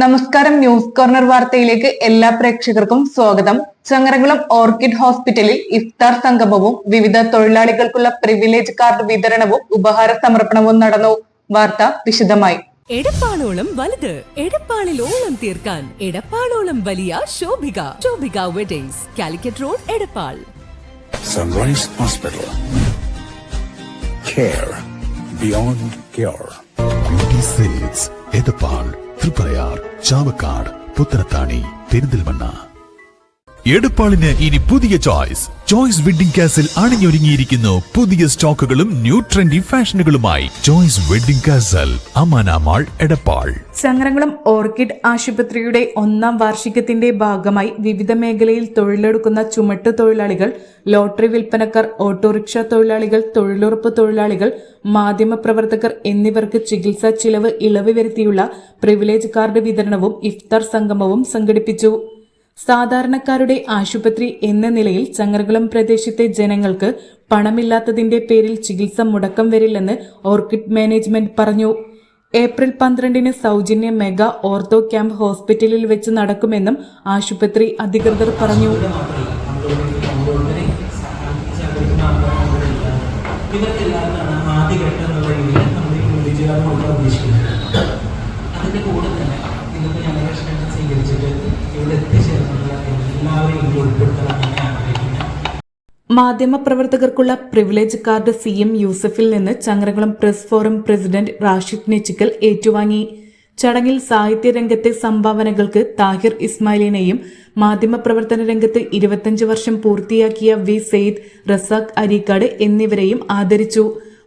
നമസ്കാരം news corner വാർത്തയിലേക്ക് എല്ലാ പ്രേക്ഷകർക്കും സ്വാഗതം. ചങ്ങരകുളം ഓർക്കിഡ് ഹോസ്പിറ്റലിൽ ഇഫ്താർ സംഗമവും വിവിധ തൊഴിലാളികൾക്കുള്ള പ്രിവിലേജ് കാർഡ് വിതരണവും ഉപഹാര സമർപ്പണവും നടന്നു. വാർത്ത വിശദമായി. എടപ്പാളോളം വലുത് എടപ്പാളിൽ ഓളം തീർക്കാൻ എടപ്പാളോളം വലിയ Shobhika Shobhika weddings Calicut road Edappal. Sunrise hospital care beyond cure. Beauty sales Edappal Thriprayar Chavakkad Puthanathani Perinthalmanna എടപ്പാളിന് ഇനി പുതിയ ചോയ്സ്. ചോയ്സ് വെഡിംഗ് കാസിൽ അണിഞ്ഞൊരുങ്ങിയിരിക്കുന്നു പുതിയ സ്റ്റോക്കുകളും new trendy ഫാഷനുകളുമായി. Choice wedding castle Amana mall Edappal. Changaramkulam orchid ആശുപത്രിയുടെ ഒന്നാം വാർഷികത്തിന്റെ ഭാഗമായി വിവിധ മേഖലയിൽ തൊഴിലെടുക്കുന്ന ചുമട്ട് തൊഴിലാളികൾ ലോട്ടറി വിൽപ്പനക്കാർ ഓട്ടോറിക്ഷ തൊഴിലാളികൾ തൊഴിലുറപ്പ് തൊഴിലാളികൾ മാധ്യമപ്രവർത്തകർ എന്നിവർക്ക് ചികിത്സാ ചിലവ് ഇളവ് വരുത്തിയുള്ള പ്രിവിലേജ് കാർഡ് വിതരണവും ഇഫ്താർ സംഗമവും സംഘടിപ്പിച്ചു. സാധാരണക്കാരുടെ ആശുപത്രി എന്ന നിലയിൽ ചങ്ങരകുളം പ്രദേശത്തെ ജനങ്ങൾക്ക് പണമില്ലാത്തതിന്റെ പേരിൽ ചികിത്സ മുടക്കം വരില്ലെന്ന് ഓർക്കിഡ് മാനേജ്മെന്റ് പറഞ്ഞു. ഏപ്രിൽ പന്ത്രണ്ടിന് സൗജന്യ മെഗാ ഓർത്തോ ക്യാമ്പ് ഹോസ്പിറ്റലിൽ വെച്ച് നടക്കുമെന്നും ആശുപത്രി അധികൃതർ പറഞ്ഞു. തന്നെ ഇവിടെ മാധ്യമപ്രവർത്തകർക്കുള്ള പ്രിവിലേജ് കാർഡ് സി എം യൂസഫിൽ നിന്ന് Changarakulam press forum president Rashid Nechikkal ഏറ്റുവാങ്ങി. ചടങ്ങിൽ സാഹിത്യരംഗത്തെ സംഭാവനകൾക്ക് താഹിർ ഇസ്മായിലിനെയും മാധ്യമപ്രവർത്തന രംഗത്ത് ഇരുപത്തഞ്ച് വർഷം പൂർത്തിയാക്കിയ വി സെയ്ദ് റസാഖ് അരീക്കാട് എന്നിവരെയും ആദരിച്ചു.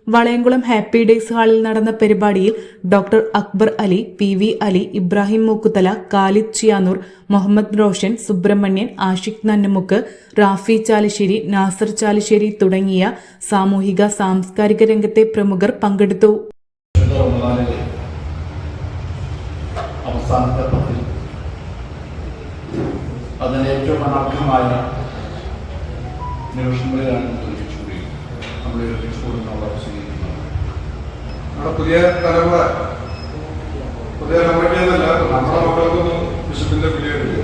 വളയംകുളം ഹാപ്പി ഡേയ്സ് ഹാളിൽ നടന്ന പരിപാടിയിൽ doctor Akbar Ali P V Ali Ibrahim Mookkuthala Khalid Chiyanur Muhammad Roshan Subramanian Ashiq Nannamukku Rafi Chalissery Nasar Chalissery തുടങ്ങിയ സാമൂഹിക സാംസ്കാരിക രംഗത്തെ പ്രമുഖർ പങ്കെടുത്തു. അതിന് ഏറ്റവും അനർഹമായ നിമിഷങ്ങളിലാണ് ഒരുമിച്ചുകൂടി നമ്മൾ ഒരുമിച്ചുകൂടുന്നുള്ള സ്വീകരിക്കുന്നത്. നമ്മുടെ പുതിയ തലമുറ. പുതിയ തലമുറയ്ക്ക് എന്നല്ല നമ്മുടെ മക്കൾക്കൊന്നും ബിഷപ്പിന്റെ പിടിയില്ല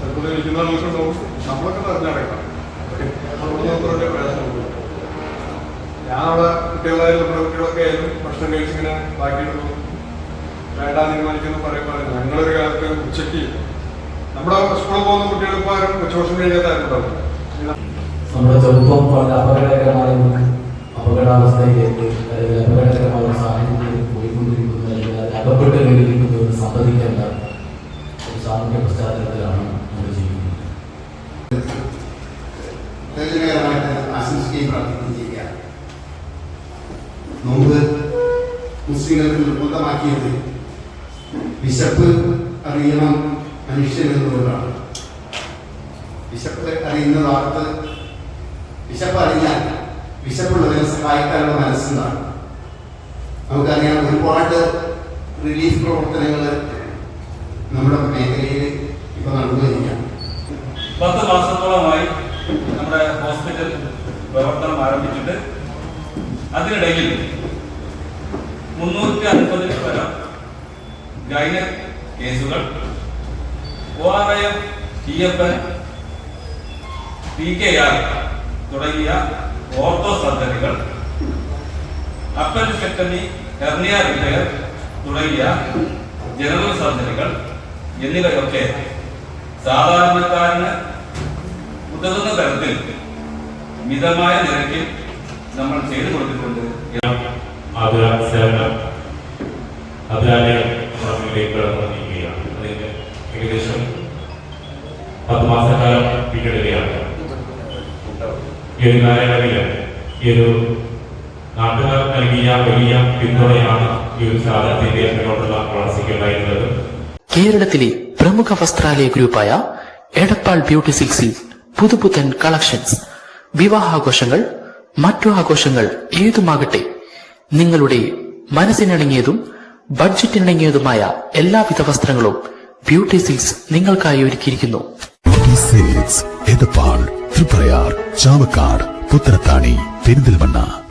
ചെറുപ്പത്തിൽ ഇരിക്കുന്ന നമ്മളൊക്കെ തെരഞ്ഞെടുക്കണം നമ്മുടെ പ്രയാസമുള്ളൂ. ഞാനവിടെ കുട്ടികളായാലും നമ്മുടെ കുട്ടികളൊക്കെ ആയാലും ഭക്ഷണം കഴിച്ചിങ്ങനെ ബാക്കിയിടുന്നു വേണ്ട തീരുമാനിക്കുന്നു പറയുമ്പോൾ ഞങ്ങളൊരു കാലത്ത് ഉച്ചയ്ക്ക് നമ്മുടെ സ്കൂളിൽ പോകുന്ന കുട്ടികൾ ഇപ്പോൾ ആരും ഉച്ചഭക്ഷണം കഴിക്കാത്തായിട്ടുണ്ടാവും നമ്മുടെ ചെറുപ്പം വളരെ അപകടകരമായ അപകടാവസ്ഥയിലേക്ക് അല്ലെങ്കിൽ അപകടകരമായ ഒരു സാഹചര്യത്തിലേക്ക് പോയിക്കൊണ്ടിരിക്കുന്ന. അല്ലെങ്കിൽ അത് അകപ്പെട്ട് കഴിഞ്ഞിരിക്കുന്ന ഒരു സമ്മതിക്കേണ്ട ഒരു സാമൂഹ്യ പശ്ചാത്തലത്തിലാണ് നമ്മൾ ജീവിക്കുന്നത്. മുസ്ലിങ്ങൾക്ക് നിർബന്ധമാക്കിയത് വിശപ്പ് അറിയണം മനുഷ്യൻ എന്നുള്ളതാണ് വിശപ്പ് അറിയുന്ന വാർത്ത് വിശപ്പ് അറിഞ്ഞാൽ വിശപ്പുള്ളതിനെ സഹായിക്കാനുള്ള മനസ്സെന്നാണ് നമുക്കറിയാം ഒരുപാട് റിലീഫ് പ്രവർത്തനങ്ങൾ നമ്മുടെ മേഖലയിൽ ഇപ്പൊ നടന്നുവരികയാണ് പത്ത് മാസത്തോളമായി നമ്മുടെ ഹോസ്പിറ്റൽ പ്രവർത്തനം ആരംഭിച്ചിട്ട് അതിനിടയിൽ മുന്നൂറ്റി അൻപതിൽ പരം ഗൈന കേസുകൾ O R I M T F N P K R തുടങ്ങിയ ഓർത്തോ സർജറികൾ. അപ്പൻഡിസെക്ടമി ഹെർണിയ റിപ്പയർ തുടങ്ങിയ ജനറൽ സർജറികൾ എന്നിവയൊക്കെ സാധാരണക്കാരന് ഉതകുന്ന തരത്തിൽ മിതമായ നിരക്കിൽ നമ്മൾ ചെയ്തു കൊടുത്തിട്ടുണ്ട്. ഏകദേശം പത്ത് മാസക്കാലം ഈ ഒരു കാലയളവിൽ ഈ ഒരു നാട്ടുകാർ നൽകിയ വലിയ പിന്തുണയാണ് ഈ ഒരു സ്ഥാപനത്തിന്റെ മുന്നോട്ടുള്ള വളർച്ചയ്ക്കുണ്ടായിരുന്നത് കേരളത്തിലെ പ്രമുഖ വസ്ത്രാലയ ഗ്രൂപ്പായ എടപ്പാൾ ബ്യൂട്ടി സിൽക്സിൽ പുതുപുത്തൻ കളക്ഷൻസ്. വിവാഹാഘോഷങ്ങൾ മറ്റു ആഘോഷങ്ങൾ ഏതുമാകട്ടെ നിങ്ങളുടെ മനസ്സിനിണങ്ങിയതും ബഡ്ജറ്റിനിണങ്ങിയതുമായ എല്ലാവിധ വസ്ത്രങ്ങളും ബ്യൂട്ടി സിൽക്സ് നിങ്ങൾക്കായി ഒരുക്കിയിരിക്കുന്നു. எதப்பால் திருப்பறையார் சாவக்காடு புத்திரத்தாணி பெருந்தல்வண்ணா.